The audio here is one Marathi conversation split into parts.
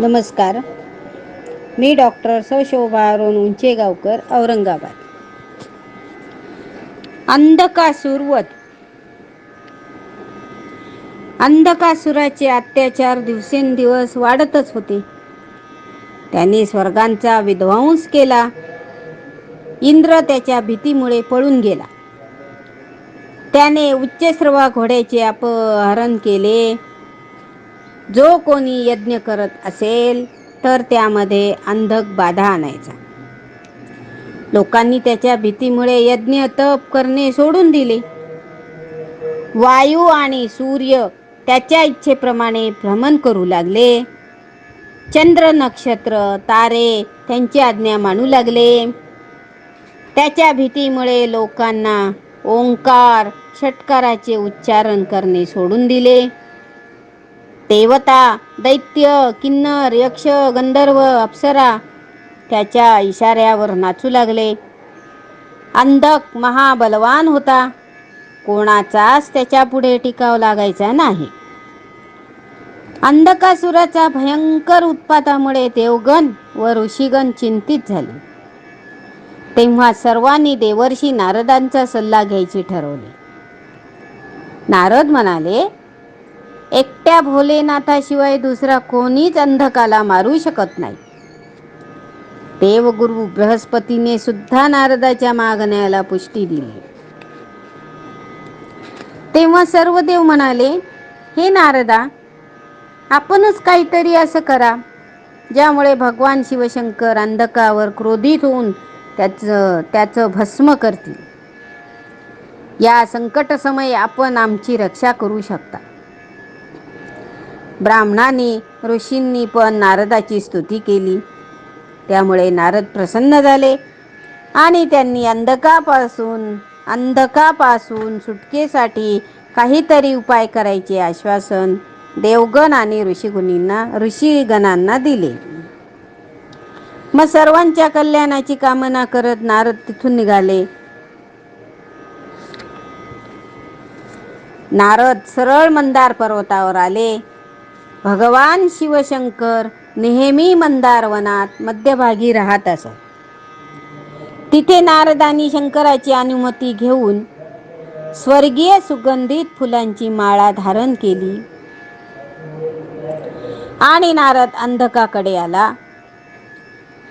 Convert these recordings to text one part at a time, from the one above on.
नमस्कार. मी डॉक्टर सशोभा अरुण उंचेगावकर औरंगाबाद. अंधकासुर वध अंधकासुराचे अत्याचार दिवसेंदिवस वाढतच होते. त्याने स्वर्गांचा विध्वंस केला. इंद्र त्याच्या भीतीमुळे पळून गेला. त्याने उच्चस्रवा घोड्याचे अपहरण केले. जो कोणी यज्ञ करत असेल तर त्यामध्ये अंधक बाधा आणायचा. लोकांनी त्याच्या भीतीमुळे यज्ञ तप करणे सोडून दिले. वायू आणि सूर्य त्याच्या इच्छेप्रमाणे भ्रमण करू लागले. चंद्र नक्षत्र तारे त्यांची आज्ञा मानू लागले. त्याच्या भीतीमुळे लोकांना ओंकार षटकाराचे उच्चारण करणे सोडून दिले. देवता दैत्य किन्नर यक्ष गंधर्व अप्सरा त्याच्या इशाऱ्यावर नाचू लागले. अंधक महाबलवान होता. कोणाचाच त्याच्या पुढे टिकाव लागायचा नाही. अंधकासुराचा भयंकर उत्पातामुळे देवगण व ऋषीगण चिंतित झाले. तेव्हा सर्वांनी देवर्षी नारदांचा सल्ला घ्यायची ठरवले. नारद म्हणाले एकट्या भोलेनाथाशिवाय दुसरा कोणीच अंधकाला मारू शकत नाही. देवगुरु बृहस्पतीने सुद्धा नारदाच्या मागण्याला पुष्टी दिली. तेव्हा सर्व देव म्हणाले हे नारदा आपणच काहीतरी असं करा ज्यामुळे भगवान शिवशंकर अंधकावर क्रोधित होऊन त्याचं त्याचं भस्म करतील. या संकट समय आपण आमची रक्षा करू शकता. ब्राह्मणांनी ऋषींनी पण नारदाची स्तुती केली. त्यामुळे नारद प्रसन्न झाले आणि त्यांनी अंधकापासून अंधकापासून सुटकेसाठी काहीतरी उपाय करायचे आश्वासन देवगण आणि ऋषीगुनींना ऋषीगणांना दिले. मग सर्वांच्या कल्याणाची कामना करत नारद तिथून निघाले. नारद सरळ मंदार पर्वतावर आले. भगवान शिवशंकर नेहमी मंदारवनात मध्यभागी राहत असत. तिथे नारदानी शंकराची अनुमती घेऊन स्वर्गीय सुगंधित फुलांची माळा धारण केली. आणि नारद अंधकाकडे आला.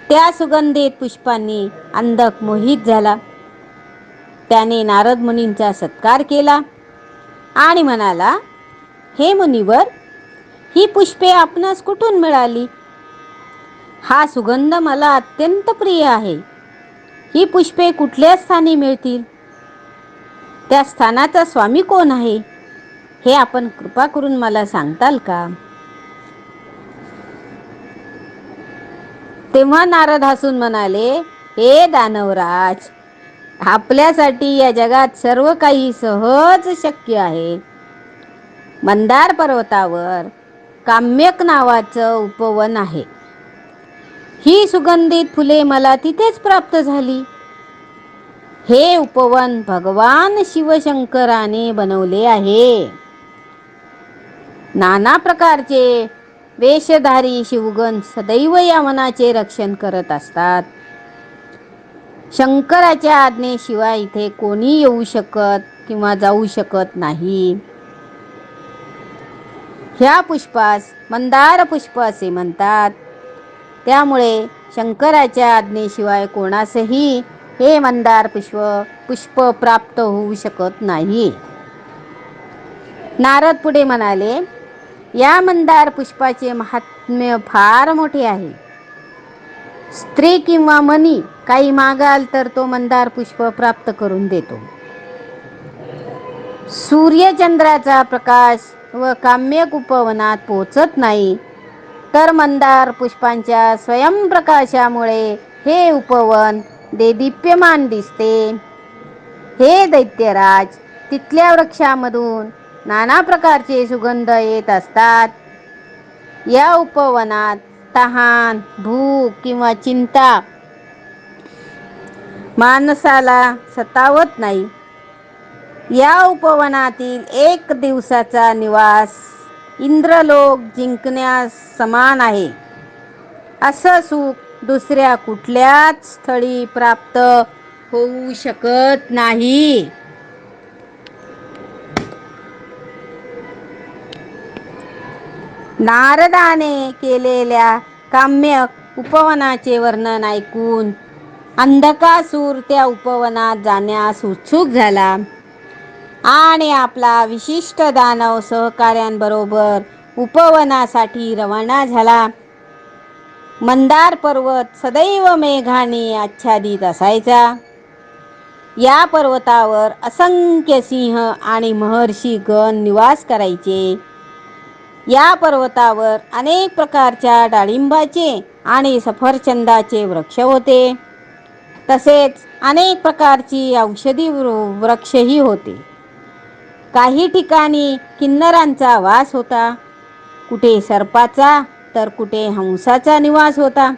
त्या सुगंधित पुष्पांनी अंधक मोहित झाला. त्याने नारद मुनींचा सत्कार केला आणि म्हणाला हे मुनिवर ही पुष्पे आपणास कुठून मिळाली? हा सुगंध मला अत्यंत प्रिय आहे. ही पुष्पे कुठल्या स्थानी मिळतील? त्या स्थानाचा स्वामी कोण आहे? हे आपण कृपा करून मला सांगताल का? तेव्हा नारद हसून म्हणाले हे दानवराज आपल्यासाठी या जगात सर्व काही सहज शक्य आहे. मंदार पर्वतावर काम्यक नावाचं उपवन आहे. ही सुगंधित फुले मला तिथेच प्राप्त झाली. हे उपवन भगवान शिवशंकराने बनवले आहे. नाना प्रकारचे वेशधारी शिवगण सदैव या वनाचे रक्षण करत असतात. शंकराच्या आज्ञेशिवाय इथे कोणी येऊ शकत किंवा जाऊ शकत नाही. ह्या पुष्पास मंदार पुष्प असे म्हणतात. त्यामुळे शंकराच्या आज्ञेशिवाय कोणासही हे मंदार पुष्प पुष्प प्राप्त होऊ शकत नाही. नारद पुढे म्हणाले या मंदार पुष्पाचे महात्म्य फार मोठे आहे. स्त्री किंवा मनी काही मागाल तर तो मंदार पुष्प प्राप्त करून देतो. सूर्यचंद्राचा प्रकाश व काम्यक उपवनात पोचत नाही. तर मंदार पुष्पांच्या स्वयंप्रकाशामुळे हे उपवन देदीप्यमान दिसते. हे दैत्यराज तिथल्या वृक्षामधून नाना प्रकारचे सुगंध येत असतात. या उपवनात तहान भूक किंवा चिंता माणसाला सतावत नाही. या उपवनातील एक दिवसाचा निवास इंद्रलोक जिंकण्यास समान आहे. असं सुख दुसऱ्या कुठल्याच स्थळी प्राप्त होऊ शकत नाही. नारदाने केलेल्या काम्य उपवनाचे वर्णन ऐकून अंधकासूर त्या उपवनात जाण्यास उत्सुक झाला. आणि आपला विशिष्ट दानव सहकाऱ्यांबरोबर उपवनासाठी रवाना झाला. मंदार पर्वत सदैव मेघाने आच्छादित असायचा. या पर्वतावर असंख्य सिंह आणि महर्षी गण निवास करायचे. या पर्वतावर अनेक प्रकारच्या डाळिंबाचे आणि सफरचंदाचे वृक्ष होते. तसेच अनेक प्रकारची औषधी वृक्षही होते. काही ठिकाणी किन्नरांचा वास होता. कुठे सर्पाचा तर कुठे हंसाचा निवास होता.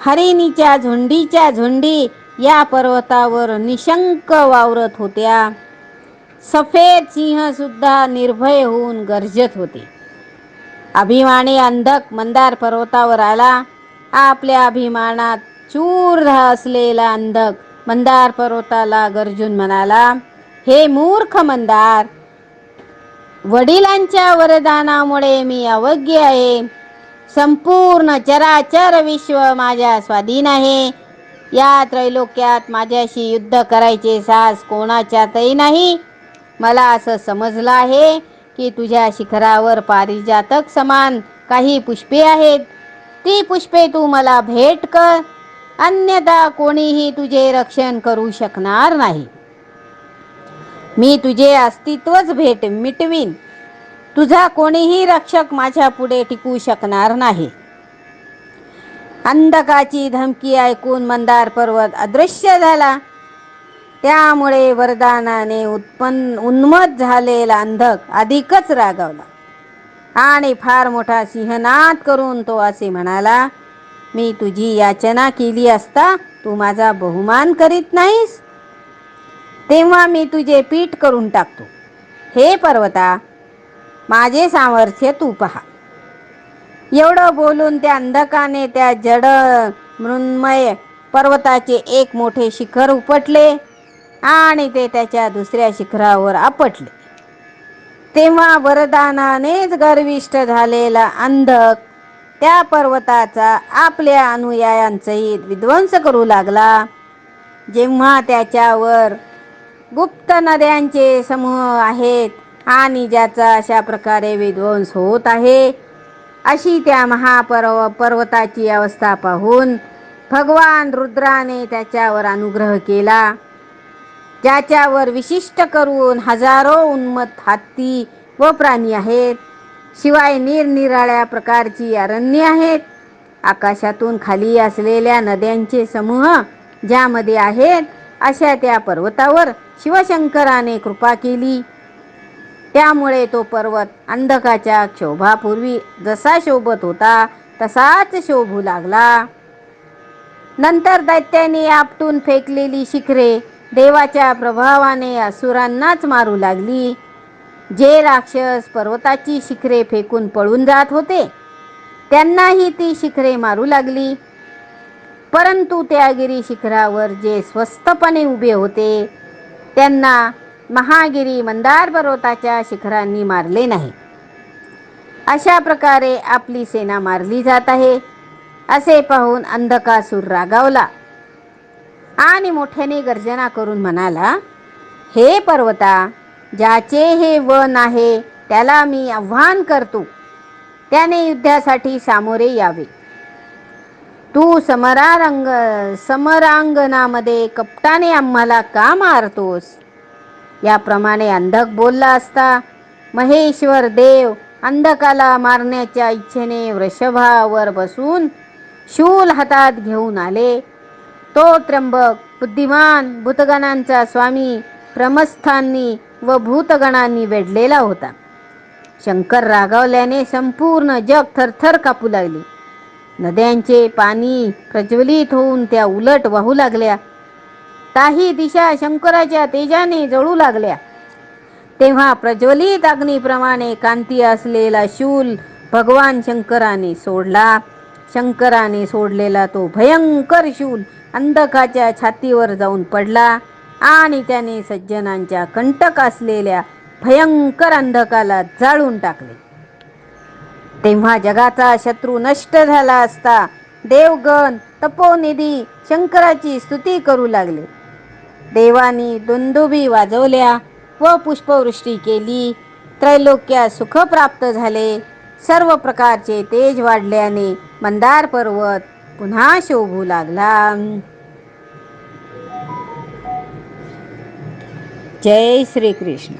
हरिणीच्या झुंडीच्या झुंडी या पर्वतावर निशंक वावरत होत्या. सफेद सिंह सुद्धा निर्भय होऊन गरजत होते. अभिमानी अंधक मंदार पर्वतावर आला. आपल्या अभिमानात चूर असलेला अंधक मंदार पर्वताला गरजून म्हणाला हे मूर्ख मंदार वडिलांच्या वरदानामुळे मी अवज्ञ आहे. संपूर्ण चराचर विश्व माझ्या स्वाधीन आहे. या त्रैलोक्यात माझ्याशी युद्ध करायचे साहस कोणाच्यातही नाही. मला असं समजलं आहे की तुझ्या शिखरावर पारिजातक समान काही पुष्पे आहेत. ती पुष्पे तू मला भेट कर. अन्यथा कोणीही तुझे रक्षण करू शकणार नाही. मी तुझे अस्तित्वच भेट मिटवीन. तुझा कोणीही रक्षक माझ्या पुढे टिकू शकणार नाही. अंधकाची धमकी ऐकून मंदार पर्वत अदृश्य झाला. त्यामुळे वरदानाने उत्पन्न उन्मत झालेला अंधक अधिकच रागावला. आणि फार मोठा सिंहनाद करून तो असे म्हणाला मी तुझी याचना केली असता तू माझा बहुमान करीत नाहीस. तेव्हा मी तुझे पीठ करून टाकतो. हे पर्वता माझे सामर्थ्य तू पहा. एवढं बोलून त्या अंधकाने त्या जड मृन्मय पर्वताचे एक मोठे शिखर उपटले आणि ते त्याच्या दुसऱ्या शिखरावर आपटले. तेव्हा वरदानानेच गर्विष्ट झालेला अंधक त्या पर्वताचा आपल्या अनुयायांचाही विध्वंस करू लागला. जेव्हा त्याच्यावर गुप्त नद्यांचे समूह आहेत आणि ज्याचा अशा प्रकारे विध्वंस होत आहे. अशी त्या महापर्व पर्वताची अवस्था पाहून भगवान रुद्राने त्याच्यावर अनुग्रह केला. ज्याच्यावर विशिष्ट करून हजारो उन्मत हत्ती व प्राणी आहेत. शिवाय निरनिराळ्या प्रकारची अरण्ये आहेत. आकाशातून खाली असलेल्या नद्यांचे समूह ज्यामध्ये आहेत अशा त्या पर्वतावर शिवशंकराने कृपा केली. त्यामुळे तो पर्वत अंधकाच्या क्षोभापूर्वी जसा शोभत होता तसाच शोभू लागला. नंतर दैत्याने आपटून फेकलेली शिखरे देवाच्या प्रभावाने असुरांनाच मारू लागली. जे राक्षस पर्वताची शिखरे फेकून पळून जात होते त्यांनाही ती शिखरे मारू लागली. परंतु त्यागिरी शिखरावर जे स्वस्तपणे उभे होते त्यांना महागिरी मंदार पर्वताच्या शिखरांनी मारले नाही. अशा प्रकारे आपली सेना मारली जात आहे असे पाहून अंधकासूर रागावला. आणि मोठ्याने गर्जना करून म्हणाला हे पर्वता ज्याचे हे वन आहे त्याला मी आव्हान करतो. त्याने युद्धासाठी सामोरे यावे. तू समरारंग समरांगणामध्ये कपटाने आम्हाला का मारतोस? याप्रमाणे अंधक बोलला असता महेश्वर देव अंधकाला मारण्याच्या इच्छेने वृषभावर बसून शूल हातात घेऊन आले. तो त्र्यंबक बुद्धिमान भूतगणांचा स्वामी प्रमस्थांनी व भूतगणांनी वेढलेला होता. शंकर रागावल्याने संपूर्ण जग थरथर कापू लागले. नद्यांचे पाणी प्रज्वलित होऊन त्या उलट वाहू लागल्या. काही दिशा शंकराच्या तेजाने जळू लागल्या. तेव्हा प्रज्वलित अग्नीप्रमाणे कांती असलेला शूल भगवान शंकराने सोडला. शंकराने सोडलेला तो भयंकर शूल अंधकाच्या छातीवर जाऊन पडला आणि त्याने सज्जनांच्या कंटक असलेल्या भयंकर अंधकाला जाळून टाकले. तेव्हा जगाचा शत्रू नष्ट झाला असता देवगण तपोनिधी शंकराची स्तुती करू लागले. देवानी दुंदुबी वाजवल्या व पुष्पवृष्टी केली. त्रैलोक्या सुख प्राप्त झाले. सर्व प्रकारचे तेज वाढल्याने मंदार पर्वत पुन्हा शोभू लागला. जय श्री कृष्ण